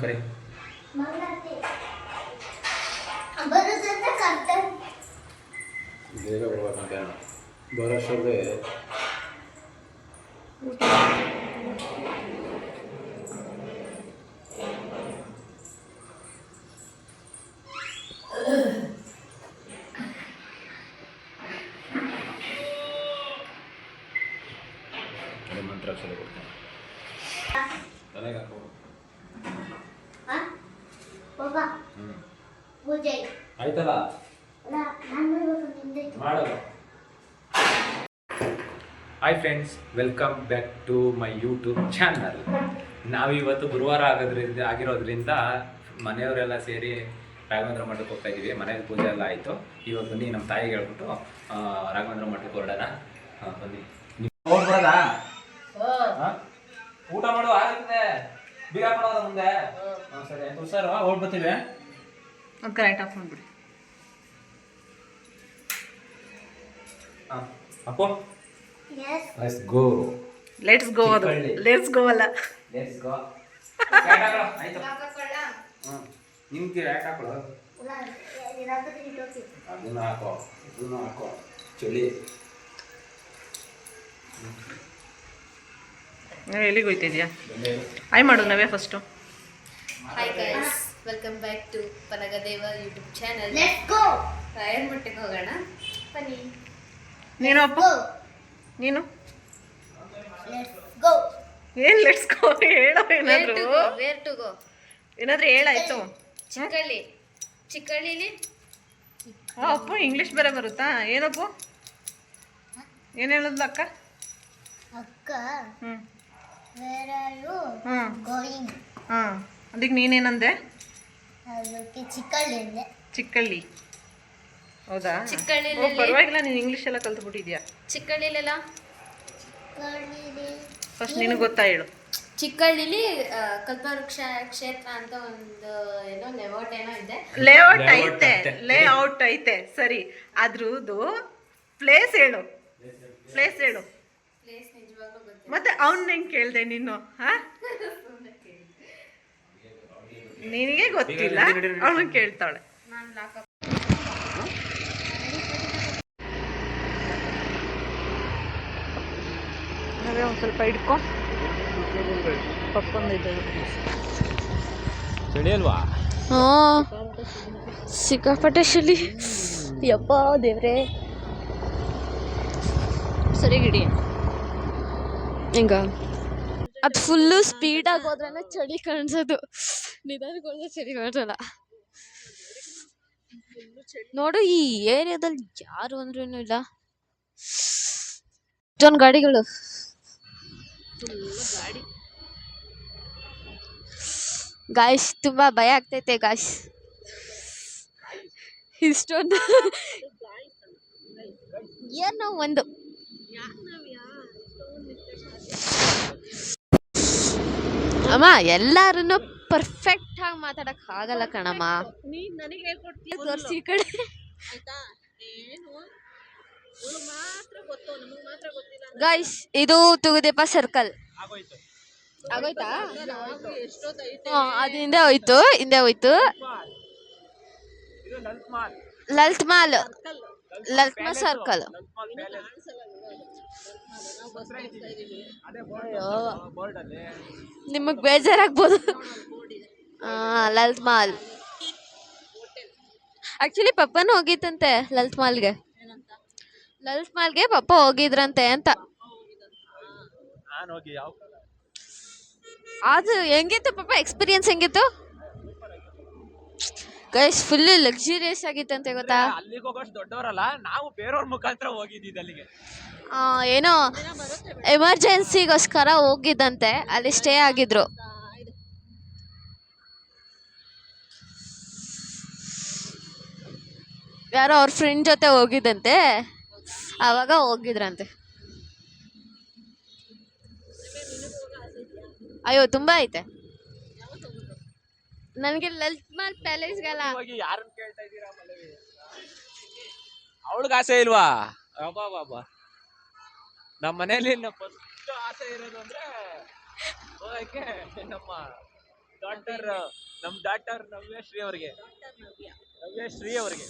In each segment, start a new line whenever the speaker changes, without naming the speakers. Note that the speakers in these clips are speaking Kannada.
ಕರೆ
ಬರುದಂತ ಕರ್ತ
ಬೇಗ ಬರ್ಬೇಕಂತ ಬರೋಷ್ಟೊಳಗೆ ಅದೇ ಮಂತ್ರಾಕ್ಷರ ಕೊಡ್ತಾನೆ ತಲೆಗೆ ಹಾಕೋ
ಹೋಗ
ಹ್ಞೂ
ಪೂಜೆ
ಆಯ್ತಲ್ಲ? ಮಾಡಲ್ಲ. Hi friends welcome back to my YouTube channel ನಾವಿವತ್ತು ಗುರುವಾರ ಆಗೋದ್ರಿಂದ ಆಗಿರೋದ್ರಿಂದ ಮನೆಯವರೆಲ್ಲ ಸೇರಿ ರಾಘವೇಂದ್ರ ಮಠಕ್ಕೆ ಹೋಗ್ತಾ ಇದ್ದೀವಿ. ಮನೇಲಿ ಪೂಜೆ ಎಲ್ಲ ಆಯಿತು. ಇವಾಗ ಬನ್ನಿ ನಮ್ಮ ತಾಯಿಗೆ ಹೇಳ್ಬಿಟ್ಟು ರಾಘವೇಂದ್ರ ಮಠಕ್ಕೆ ಹೊರಡೋಣ. ಹಾಂ. ಬನ್ನಿ ಊಟ ಮಾಡುವ? ಆಗುತ್ತೆ. ಬೀಗ ಮುಂದೆ. ಸರಿ. ಆಯ್ತು ಸರ್ ಹೋಗ್ಬರ್ತೀವಿ.
ಅದು ಕರೆಕ್ಟ್ ಆಫ್ ಮಾಡ್ಬಿಡಿ
ಹಾಂ ಅಪ್ಪೋ. ಲೆಟ್ಸ್ ಗೋ
ಲೆಟ್ಸ್ ಗೋ ಅದು. ಲೆಟ್ಸ್ ಗೋ ಅಲ್ಲ.
ಲೆಟ್ಸ್ ಗೋ ಆಯ್ತು. ಹ್ಮ್. ನಿಮ್ಗೆ ಯಾಕೆ ಹಾಕೊಳ್ಳೋ ಅದನ್ನ ಹಾಕೋ. ಇದನ್ನ ಹಾಕೋ. ಚಳಿ.
ನಾವು ಎಲ್ಲಿಗೆ ಹೋಯ್ತಿದ್ಯಾ? ಹಾಯ್ ಮಾಡು ನಾವೇ first
hi guys welcome back to Panagadeva YouTube channel
let's go
ರಾಯರ್ ಮಟ್ಟಕ್ಕೆ ಹೋಗೋಣ. ಬನ್ನಿ.
ನೀನು ಅಪ್ಪ ನೀನು?
ಲೆಟ್ಸ್ ಗೋ
ಏನ್ ಲೆಟ್ಸ್ ಗೋ ಹೇಳೋ ಏನಾದ್ರು?
ವೇರ್ ಟು ಗೋ
ಏನಾದ್ರು ಹೇಳಾಯ್ತು.
ಚಿಕ್ಕಳ್ಳಿ. ಚಿಕ್ಕಳ್ಳಿಲಿ?
ಅಪ್ಪ ಇಂಗ್ಲಿಷ್ ಬೇರೆ ಬರುತ್ತಾ? ಏನಪ್ಪ? ಏನು ಹೇಳಿದ್ಲು ಅಕ್ಕ?
ಅಕ್ಕ
ಹ್ಞೂ
ವೇರ್ ಆರ್ ಯು
ಹ್ಞೂ
ಗೋಯಿಂಗ್
ಹಾಂ ಅದಕ್ಕೆ ನೀನೇನಂದೆ?
ಅದಕ್ಕೆ ಚಿಕ್ಕಳ್ಳಿಂದೆ
ಚಿಕ್ಕಳ್ಳಿ. ಹೌದಾ? ಓ, ಪರವಾಗಿಲ್ಲ ನೀನು ಇಂಗ್ಲೀಷ್ ಎಲ್ಲ ಕಲ್ತ್ಬಿಟ್ಟಿದ್ಯಾ?
ಚಿಕ್ಕಳ್ಳಿಲೆಲ್ಲ?
ಫಸ್ಟ್ ನಿನಗೆ ಗೊತ್ತಾ ಹೇಳು.
ಚಿಕ್ಕಳ್ಳಿಲಿ ಆ, ಕಲ್ಪವೃಕ್ಷ ಕ್ಷೇತ್ರ ಅಂತ ಒಂದು ಏನೋ ಲೆವೋಟ್ ಏನೋ ಇದೆ.
ಲೇಔಟ್
Layout
ಐತೆ
ಐತೆ.
ಲೇಔಟ್ ಐತೆ. ಸರಿ ಅದ್ರದ್ದು ಪ್ಲೇಸ್ ಹೇಳು. ಪ್ಲೇಸ್ ಹೇಳು.
ಪ್ಲೇಸ್ ನಿಜವಾಗ್ಲೂ ಗೊತ್ತಿಲ್ಲ.
ಮತ್ತೆ ಅವನ್ ಹೆಂಗ್ ಕೇಳ್ದೆ ನೀನು ಹಾ? ನಿನಗೆ ಗೊತ್ತಿಲ್ಲ ಅವನು ಕೇಳ್ತಾಳೆ.
ನಾನು ಲಾಕಪ್
ನಾವೇ ಒಂದು ಸ್ವಲ್ಪ ಹಿಡ್ಕೊ ಪಪ್ಪಂದಿದ್ದೆ
ಚಳಿ ಅಲ್ವಾ
ಹಾ ಸಿಕ್ಕಾಪಟ್ಟೆ ಶಲಿ ಯಪ್ಪ ದೇವ್ರೆ ಸರಿ ಗಿಡಿ ಹಿಂಗ ಅದು ಫುಲ್ಲು ಸ್ಪೀಡಾಗಿ ಹೋದ್ರೆ ಚಳಿ ಕಾಣಿಸೋದು ನಿಧಾನಕ್ಕೆ ಹೋದ್ರೆ ಚಳಿ ಕಾಣಿಸಲ್ಲ ನೋಡು ಈ ಏರಿಯಾದಲ್ಲಿ ಯಾರು ಅಂದ್ರೂ ಇಲ್ಲ ಇಷ್ಟೊಂದು ಗಾಡಿಗಳು ಗಾಯ್ಸ್ ತುಂಬಾ ಭಯ ಆಗ್ತೈತೆ ಗಾಯ್ಸ್. ಇಷ್ಟೊಂದು. ಏನೋ ಒಂದು. ಅಮ್ಮ ಎಲ್ಲಾರನ್ನು ಪರ್ಫೆಕ್ಟ್ ಆಗಿ ಮಾತಾಡಕ್ ಆಗಲ್ಲ ಕಣಮ್ಮ.
ನೀನ್ ನನಗೆ ಹೇಳ್ಕೊಡ್ತೀಯ
ತೋರಿಸಿ ಈ ಕಡೆ.
ಆಯ್ತಾ? ಏನು?
ಗೈಸ್ ಇದು ತುಗುದೀಪ ಸರ್ಕಲ್
ಆಗೋಯ್ತು.
ಅದು ಹಿಂದೆ ಹೋಯ್ತು ಹಿಂದೆ ಹೋಯ್ತು.
ಇದು Lalit mall
Lalit mall circle ನಿಮಗ್ ಬೇಜಾರಾಗ್ಬೋದು. ಆ, ಲಲಿತ್ ಮಾಲ್ ಆಕ್ಚುಲಿ ಪಪ್ಪನೂ ಹೋಗಿತ್ತಂತೆ ಲಲಿತ್ ಮಾಲ್ಗೆ ಲಲಿತ್ ಮಾಲ್ಗೆ ಪಪ್ಪ ಹೋಗಿದ್ರಂತೆ ಅಂತ.
ನಾನು ಹೋಗಿ ಯಾವ
ಅದು ಹೆಂಗಿತ್ತು ಪಾಪ ಎಕ್ಸ್ಪೀರಿಯನ್ಸ್ ಹೆಂಗಿತ್ತು? ಗೈಸ್ ಫುಲ್ ಲಕ್ಸುರಿಯಸ್ ಆಗಿತ್ತಂತೆ ಗೊತ್ತಾ?
ಅಲ್ಲಿಗೆ ಹೋಗೋಷ್ಟು ದೊಡ್ಡವರಲ್ಲ ನಾವು ಬೇರೆಯವ್ರ ಮುಖಾಂತರ ಹೋಗಿದ್ದಿದ್ದು ಅಲ್ಲಿಗೆ.
ಆ, ಏನೋ ಎಮರ್ಜೆನ್ಸಿಗೋಸ್ಕರ ಹೋಗಿದ್ದಂತೆ ಅಲ್ಲಿ ಸ್ಟೇ ಆಗಿದ್ರು. ಯಾರೋ ಅವ್ರ ಫ್ರೆಂಡ್ ಜೊತೆ ಹೋಗಿದ್ದಂತೆ. ಆವಾಗ ಹೋಗಿದ್ರಂತೆ. ಅಯ್ಯೋ, ತುಂಬಾ ಐತೆ. ನನಗೆ ಲಲಿತ್ ಮಾಲ್ ಪ್ಯಾಲೇಸ್ಗೆಲ್ಲ
ಯಾರನ್ನ ಕೇಳ್ತಾ ಅವಳಿಗೆ ಆಸೆ ಇಲ್ವಾ? ಅಬ್ಬಾ ಬಾಬಾ ನಮ್ಮ ಮನೇಲಿ ಫಸ್ಟ್ ಆಸೆ ಇರೋದು ಅಂದ್ರೆ ಹೋಗಕ್ಕೆ ನಮ್ಮ ಡಾಕ್ಟರ್ ನಮ್ಮ ಡಾಕ್ಟರ್ ನವ್ಯಶ್ರೀ ಅವ್ರಿಗೆ. ನವ್ಯಶ್ರೀ ಅವ್ರಿಗೆ.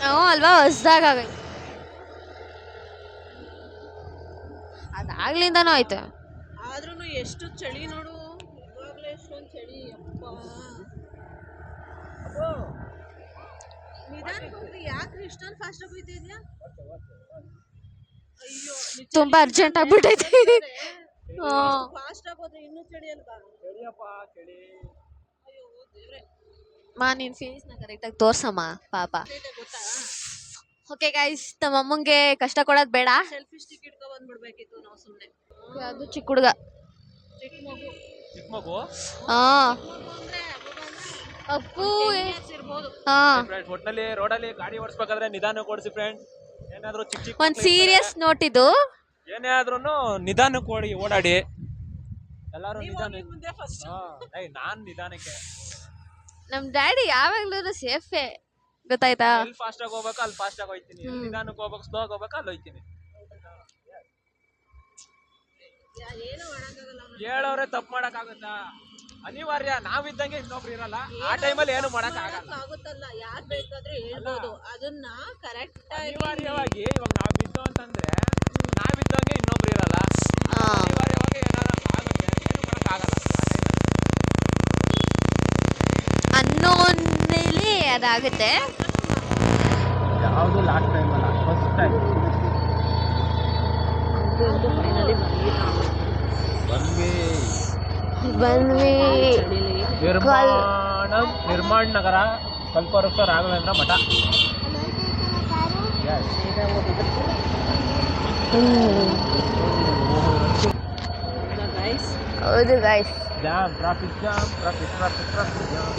ಹ್ಞೂ ಅಲ್ವಾ? ಹೊಸ್ದಾಗ ಆಗೈತೆ ಅದಾಗ್ಲಿಂದನೂ ಆಯ್ತು.
ಆದ್ರೂ ಎಷ್ಟು ಚಳಿ ನೋಡು. ಇವಾಗಲೇ ಎಷ್ಟೊಂದು ಚಳಿ ಅಪ್ಪ ನಿಧಾನಕ್ಕೆ ಹೋಗ್ರಿ ಯಾಕ್ರಿ ಇಷ್ಟೊಂದು ಫಾಸ್ಟ್ ಆಗಿ ಹೋಗ್ತಿದ್ಯಾ ಅಯ್ಯೋ
ತುಂಬಾ ಅರ್ಜೆಂಟ್ ಆಗ್ಬಿಟ್ಟೈತಿ
ಫಾಸ್ಟ್ ಆಗೋದ್ರೆ ಇನ್ನೂ ಚಳಿ ಅಲ್ವಾ? ಅಯ್ಯೋ ದೇವ್ರೆ.
ಮಾ ನಿನ್ ಫೀಸ್ನ ಕರೆಕ್ಟಾಗಿ ತೋರ್ಸಮ್ಮ ಪಾಪ.
ಗೊತ್ತಾ
ಓಕೆ ಗೈಸ್ ನಮ್ಮ ಅಮ್ಮಂಗೆ ಕಷ್ಟ ಕೊಡೋದು ಬೇಡ.
ಸೆಲ್ಫಿ ಸ್ಟಿಕ್ ಇಟ್ಕೊ ಬಂದ್ಬಿಡ್ಬೇಕಿತ್ತು ನಾವು ಸುಮ್ಮನೆ
ಅದು ಚಿಕ್ಕ ಹುಡುಗ.
ಚಿಕ್ಕ ಮಗು.
ಚಿಕ್ಕ ಮಗು?
ಹಾ. ಅಪ್ಪು ಹಾ.
ಫ್ರೆಂಡ್ಸ್ ಒಟ್ನಲ್ಲಿ ರೋಡಲ್ಲಿ ಗಾಡಿ ಓಡಿಸ್ಬೇಕಾದ್ರೆ ನಿಧಾನ ಓಡಿಸಿ ಫ್ರೆಂಡ್ ಏನಾದ್ರೂ ಚಿಕ್ಕ ಚಿಕ್ಕ
ಒಂದು ಸೀರಿಯಸ್ ನೋಟ್ ಇದು.
ಏನೇ ಆದ್ರೂ ನಿಧಾನಕ್ಕೆ ಓಡಿ ಓಡಾಡಿ. ಎಲ್ಲಾರು ನಿಧಾನ
ಮುಂದೆ ಫಸ್ಟ್
ಹಾ, ಏಯ್ ನಾನ್ ನಿಧಾನಕ್ಕೆ.
ನಮ್ ಡ್ಯಾಡಿ ಯಾವಾಗ್ಲೂ ಸೇಫೆ. ಗೊತ್ತಾಯ್ತಾ?
ಎಲ್ಲಿ ಫಾಸ್ಟ್ ಆಗಿ ಹೋಗ್ಬೇಕು ಅಲ್ಲಿ ಫಾಸ್ಟ್ ಆಗಿ ಹೋಯ್ತೀನಿ. ಎಲ್ಲಿ ನಿಧಾನಕ್ಕೆ ಹೋಗ್ಬೇಕು ಸ್ಲೋ ಆಗಿ ಹೋಗ್ಬೇಕು ಅಲ್ಲಿ ಹೋಯ್ತೀನಿ. ಹೇಳೋರೆ ತಪ್ಪು ಮಾಡಕ್ ಆಗುತ್ತಾ ಅನಿವಾರ್ಯ ನಾವಿದ್ದಂಗೆ ಇನ್ನೊಬ್ರು ಇರಲ್ಲ. ಆ ಟೈಮಲ್ಲಿ ಏನು ಮಾಡಕ್ ಆಗಲ್ಲ
ಆಗುತ್ತಲ್ಲ ಯಾರ್ ಬೇಕಾದ್ರೂ ಹೇಳ್ಬೋದು. ಅದನ್ನ ಕರೆಕ್ಟ್
ಅನಿವಾರ್ಯವಾಗಿ ಇವಾಗ ನಾವ್ ಬಿದ್ದು ಅಂತಂದ್ರೆ ನಾವಿದ್ದಂಗೆ ಇನ್ನೊಬ್ರು ಇರಲ್ಲ. ಅನಿವಾರ್ಯವಾಗಿ ಏನಾರ ಆಗುತ್ತೆ ಏನು ಮಾಡಕ್ ಆಗಲ್ಲ
ಅದಾಗುತ್ತೆ.
ಯಾವುದು ಲಾಸ್ಟ್ ಟೈಮ್ ಅಲ್ಲ ಫಸ್ಟ್ ಟೈಮ್ ಬಂದ್ವಿ. ನಿರ್ಮಾಣ ನಿರ್ಮಾಣ ನಗರ ಕಲ್ಪವೃಕ್ಷ ರಾಘವೇಂದ್ರ ಮಠ.
ಹೌದು guys
jam traffic jam traffic traffic traffic jam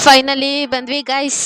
finally ಬಂದ್ವಿ ಗೈಸ್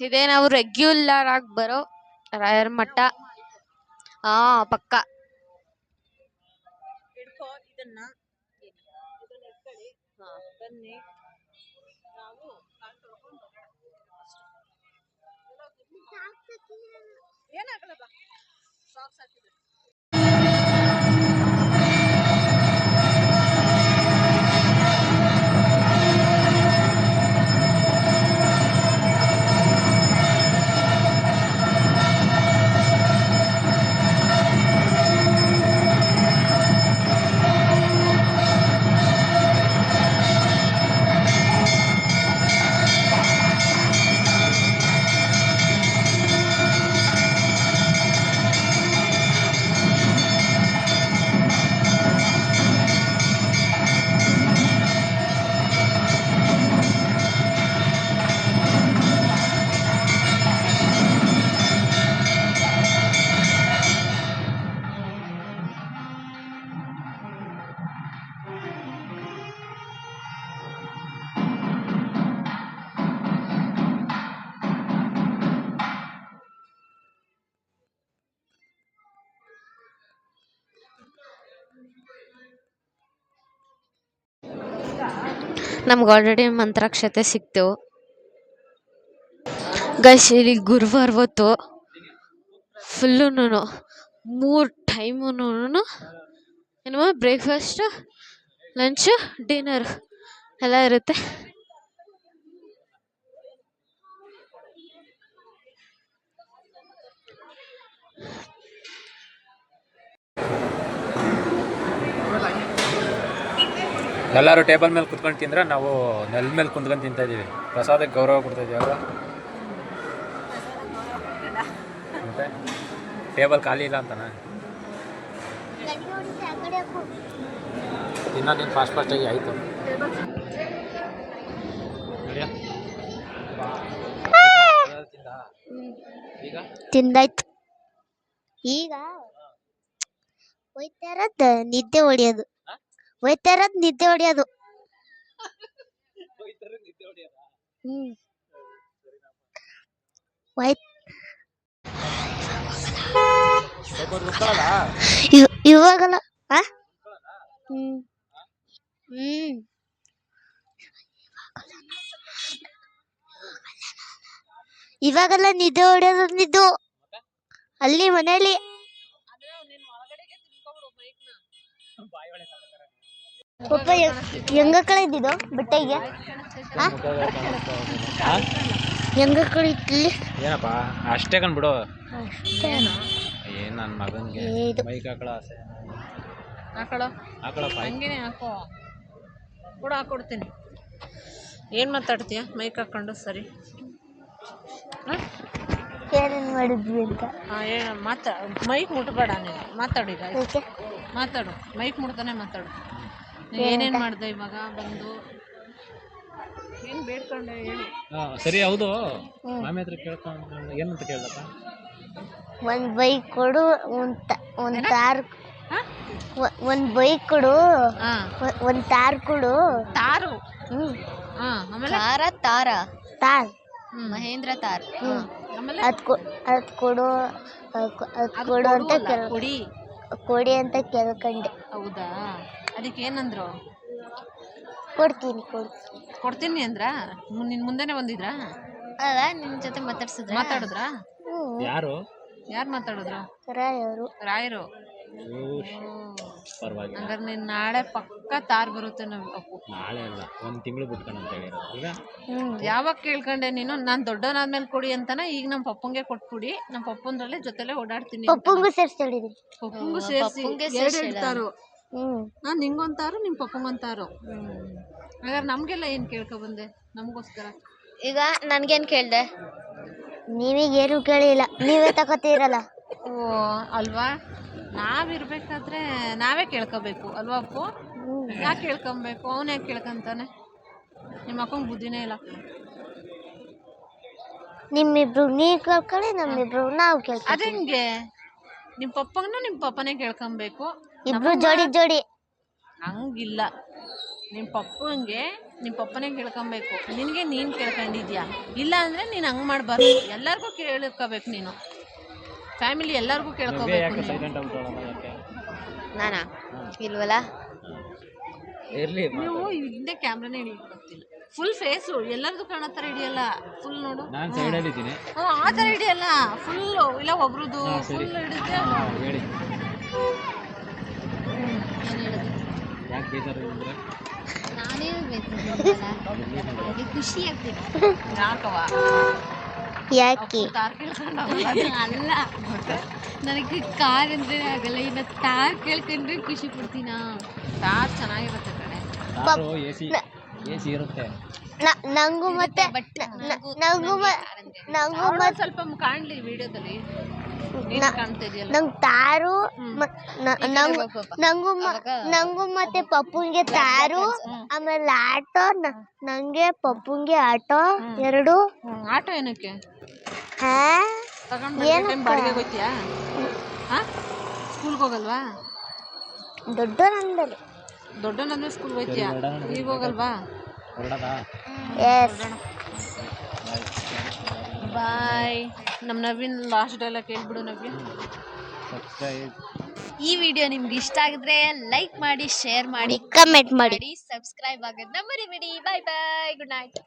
ಇದೇ ನಾವು ರೆಗ್ಯುಲರ್ ಆಗಿ ಬರೋ ರಾಯರ್ ಮಠ. ಹಾ ಪಕ್ಕ.
ಹಿಡ್ಕೊ
ನಮ್ಗೆ ಆಲ್ರೆಡಿ ಮಂತ್ರಾಕ್ಷತೆ ಸಿಕ್ತು. ಗೈಸ್ ಇಲ್ಲಿ ಗುರುವಾರ ಹೊತ್ತು ಫುಲ್ಲು ಮೂರು ಟೈಮುನು ಏನು ಬ್ರೇಕ್ಫಾಸ್ಟು ಲಂಚು ಡಿನ್ನರ್ ಎಲ್ಲ ಇರುತ್ತೆ.
ಎಲ್ಲರೂ ಟೇಬಲ್ ಮೇಲೆ ಕುತ್ಕೊಂಡು ತಿಂದ್ರೆ ನಾವು ನೆಲ ಮೇಲೆ ಕುಂತ್ಕೊಂಡು ತಿಂತಾ ಇದ್ದೀವಿ. ಪ್ರಸಾದಕ್ಕೆ ಗೌರವ ಕೊಡ್ತಾ ಇದೀವಿ ಅಲ್ವಾ? ಮತ್ತೆ? ಟೇಬಲ್ ಖಾಲಿ ಇಲ್ಲ ಅಂತನಾ? ಇನ್ನೂ ನೀನು ಫಾಸ್ಟ್ ಫಾಸ್ಟಾಗಿ ಆಯಿತು.
ತಿಂದಾಯ್ತು. ಈಗ ಹೋಯ್ತಾರ ನಿದ್ದೆ ಹೊಡಿಯೋದು. ಇರೋದ್ ನಿದ್ದೆ ಹೊಡಿಯೋದು. ಹ್ಮ್. ಹೋಯ್ತ್. ಇವ್- ಇವಾಗಲ್ಲ ಆ? ಹ್ಮ್. ಹ್ಮ್. ಇವಾಗೆಲ್ಲ ನಿದ್ದೆ ಹೊಡೆಯೋದು ನಿದ್ದು. ಅಲ್ಲಿ ಮನೆಯಲ್ಲಿ ಪಪ್ಪ ಹೆಂಗ ಕಳೆದಿದ್ದು ಬಟ್ಟೆಗೆ? ಹೆಂಗ ಕಳೀತಿಲ್ಲಿ
ಏನಪ್ಪ ಅಷ್ಟೇ ಕಂಡ್ಬಿಡು ಏನ್ ನನ್ನ ಮಗನ್ಗೆ ಬೈಕ್ ಹಾಕಳ ಆಸೆ. ಹಾಕಳಪ್ಪ
ಹಂಗೇನೆ ಹಾಕೋ. ಕೂಡ ಹಾಕೊಡ್ತೀನಿ. ಏನು ಮಾತಾಡ್ತೀಯ? ಮೈಕ್ ಹಾಕೊಂಡು ಸರಿ.
ಏನೇನ್ ಮಾಡಿದ್ವಿ ಅಂತ?
ಹಾಂ ಏನು ಮಾತಾ ಮೈಕ್ ಮುಟ್ಬೇಡ ನೀನು. ಮಾತಾಡು ಈಗ. ಮಾತಾಡು. ಮೈಕ್ ಮುಟ್ತಾನೆ ಮಾತಾಡು. ಏನೇನ್ ಮಾಡ್ದೆ ಇವಾಗ ಬಂದು? ಏನ್ ಬೇಡ್ಕೊಂಡೆ ಹೇಳು.
ಸರಿ ಹೌದು. ಮಾಮಿ ಹತ್ರ ಕೇಳ್ಕೊಂಡು ಏನಂತ ಕೇಳ್ದಪ್ಪ?
ಒಂದ್ ಬೈಕ್ ಕೊಡು ಒಂದ್ ಒಂದ್ ತಾರ್ ಒಂದ್ ಬೈಕ್ ಕೊಡು
ಹಾ.
ಒಂದ್ ತಾರ್ ಕೊಡು.
ತಾರು
ಹ್ಮ್.
ಹಾ ಆಮೇಲೆ?
ತಾರ ತಾರ
ತಾರ್
ಮಹೇಂದ್ರ ತಾರ್
ಹ್ಮ್.
ಆಮೇಲೆ?
ಅದ್ ಕೊ ಅದ್ ಕೊಡು ಅದ್ ಕೊ- ಅದ್
ಅದು
ಕೊಡು ಅಂತ
ಕೊಡು ಅಲ್ಲ,
ಕೇಳ್
ಕೊಡಿ.
ಕೊಡಿ ಅಂತ ಕೇಳ್ಕೊಂಡೆ.
ಹೌದಾ? ಅದಕ್ಕೆ ಏನಂದ್ರು?
ಕೊಡ್ತೀನಿ ಕೊಡ್ತೀನಿ.
ಕೊಡ್ತೀನಿ ಅಂದ್ರ? ನಿನ್ ಮುಂದೆನೆ ಬಂದಿದ್ರಾ?
ಅಲ್ಲ ನಿನ್ ಜೊತೆ ಮಾತಾಡ್ಸಿದ್ರ?
ಮಾತಾಡಿದ್ರಾ?
ಯಾರು?
ಯಾರು ಮಾತಾಡಿದ್ರು?
ರಾಯರು.
ರಾಯರು ಹಂಗಾರೆ ನೀನ್ ನಾಳೆ ಪಕ್ಕ ತಾರ್ ಬರುತ್ತೆ ಅಪ್ಪು.
ನಾಳೆ ಅಲ್ಲ ಒಂದ್ ತಿಂಗಳು
ಯಾವಾಗ ಕೇಳ್ಕೊಂಡೆ ನೀನು? ನಾನ್ ದೊಡ್ಡವನಾದ್ಮೇಲೆ ಕೊಡಿ ಅಂತಾನ ಈಗ ನಮ್ಮ ಪಪ್ಪಂಗೆ ಕೊಟ್ಬಿಡಿ. ನಮ್ಮ ಪಪ್ಪಂದ್ರಲ್ಲೇ ಜೊತೆಲೆ ಓಡಾಡ್ತೀನಿ.
ಪಪ್ಪಂಗೂ
ಸೇರಿಸಿ
ಪಪ್ಪಂಗೆ ಸೇರ್ಸಿ
ನಾನ್ ನಿಂಗೊಂತಾರು ನಿಮ್ ಪಪ್ಪಂಗೊಂತಾರು. ಹಾಗಾದ್ರೆ ನಮಗೆಲ್ಲ ಏನು ಕೇಳ್ಕೊಬಂದೆ ನಮಗೋಸ್ಕರ.
ಈಗ ನನ್ಗೇನ್ ಕೇಳ್ದೆ?
ನೀವೀಗೇನು ಕೇಳಿಲ್ಲ ನೀವೇ ತಗೋತೀರಲ್ಲ?
ಓ ಅಲ್ವಾ? ನಾವಿರ್ಬೇಕಾದ್ರೆ ನಾವೇ ಕೇಳ್ಕೋಬೇಕು ಅಲ್ವಾ ಅಪ್ಪು? ಯಾಕೆ ಕೇಳ್ಕೊಬೇಕು? ಅವನೇ ಯಾಕೆ ಕೇಳ್ಕೊಂತಾನೆ? ನಿಮ್ಮ ಅಪ್ಪಂಗೆ ಬುದ್ಧಿನೇ ಇಲ್ಲ.
ನಿಮ್ಮಿಬ್ರು ನೀ ಕೇಳ್ಕೊಳ್ಳಿ ನಮ್ಮಿಬ್ರು ನಾವು ಕೇಳ್ಕೊಳ್ಳಿ
ಅದಂಗೆ? ನಿಮ್ಮ ಪಪ್ಪಂಗೂ ನಿಮ್ಮ ಪಪ್ಪನೇ ಕೇಳ್ಕೊಬೇಕು.
ಇಬ್ರು ಜೋಡಿ ಜೋಡಿ.
ಹಂಗಿಲ್ಲ. ನಿಮ್ಮ ಪಪ್ಪಂಗೆ ನಿಮ್ಮ ಪಪ್ಪನೇ ಕೇಳ್ಕೊಬೇಕು. ನಿನಗೆ ನೀನು ಕೇಳ್ಕೊಂಡಿದ್ಯಾ? ಇಲ್ಲ ಅಂದರೆ ನೀನು ಹಂಗೆ ಮಾಡಬಾರ್ದು ಎಲ್ಲರಿಗೂ ಕೇಳ್ಕೋಬೇಕು ನೀನು. ಫ್ಯಾಮಿಲಿ ಎಲ್ಲರಿಗೂ ಕೇಳ್ಕೋಬೇಕು ನೀನು.
ಇಲ್ವಲ್ಲ?
ಇರ್ಲಿ
ನೀವು ಹಿಂದೆ ಕ್ಯಾಮ್ರಾನೇ ಹಿಡಿಯಕ್ಕೆ ಫುಲ್ ಫೇಸು ಎಲ್ಲರಿಗೂ ಕಾಣೋ ಥರ ಹಿಡಿಯಲ್ಲ? ಫುಲ್ ನೋಡು.
ನಾನು ಸೈಡಲ್ಲಿ ಇದ್ದೀನಿ.
ಹ್ಞೂ ಆ ಥರ ಹಿಡಿಯಲ್ಲ? ಫುಲ್ ಇಲ್ಲ ಒಬ್ರದ್ದು ಫುಲ್ ಹಿಡಿದ್ರೆ
ಯಾಕೆ ಬೇಜಾರು ಅಂದ್ರೆ
ನಾನೇ ಖುಷಿ ಆಗ್ತೀನಿ
ಯಾಕವ
ಯಾಕೆ?
ತಾರ್ ಕೇಳ್ಕೊಂಡು
ಅಲ್ಲ ನನಗೆ ಕಾರ್ ಅಂದ್ರೆ ಆಗಲ್ಲ. ಇನ್ನು ತಾರ್ ಕೇಳ್ಕೊಂಡ್ರೆ ಖುಷಿ ಪಡ್ತೀನಾ?
ತಾರ್ ಚೆನ್ನಾಗಿರುತ್ತೆ ಕಣೆ.
ಕಾರು ಎ ಸಿ ಎ ಇರುತ್ತೆ.
ನಂಗೂ ಮತ್ತೆ ನಂಗೂ ನಂಗೂ ಮತ್ತೆ
ಸ್ವಲ್ಪ ಕಾಣಲಿ ವಿಡಿಯೋದಲ್ಲಿ. ನೀನು ಕಾಣ್ತಾ ಇದೆಯಲ್ಲ?
ನಂಗ್ ತಾರು ನಂಗೂ ನಂಗೂ ಮತ್ತೆ ಪಪ್ಪುಂಗೆ ತಾರು ಆಮೇಲೆ ಆಟೋ ನಂಗೆ ಪಪ್ಪುಂಗೆ ಆಟೋ ಎರಡು.
ಆಟೋ ಏನಕ್ಕೆ?
ಹಾ?
ಬಾಡಿಗೆ ಹೋಗ್ತೀಯಾ? ಹಾಂ? ಸ್ಕೂಲ್ಗೆ ಹೋಗಲ್ವಾ?
ದೊಡ್ಡ ನಂದಲ್ಲಿ
ದೊಡ್ಡನಂದ್ರೆ ಸ್ಕೂಲ್ಗೆ ಹೋಗ್ತೀಯಾ? ಈಗ ಹೋಗಲ್ವಾ?
ಎಸ್
ಬಾಯ್ ನಮ್ಮ ನವೀನ್ ಲಾಸ್ಟ್ ಡೈಲಾಗ್ ಕೇಳ್ಬಿಡು ನವೀನ್.
ಸಬ್ಸ್ಕ್ರೈಬ್
ಈ ವಿಡಿಯೋ ನಿಮ್ಗೆ ಇಷ್ಟ ಆಗಿದ್ರೆ ಲೈಕ್ ಮಾಡಿ ಶೇರ್ ಮಾಡಿ
ಕಮೆಂಟ್ ಮಾಡಿ.
ಮಾಡಿ ಸಬ್ಸ್ಕ್ರೈಬ್ ಆಗೋದನ್ನ ಮರಿಬೇಡಿ. ಬಾಯ್ ಬಾಯ್ ಗುಡ್ ನೈಟ್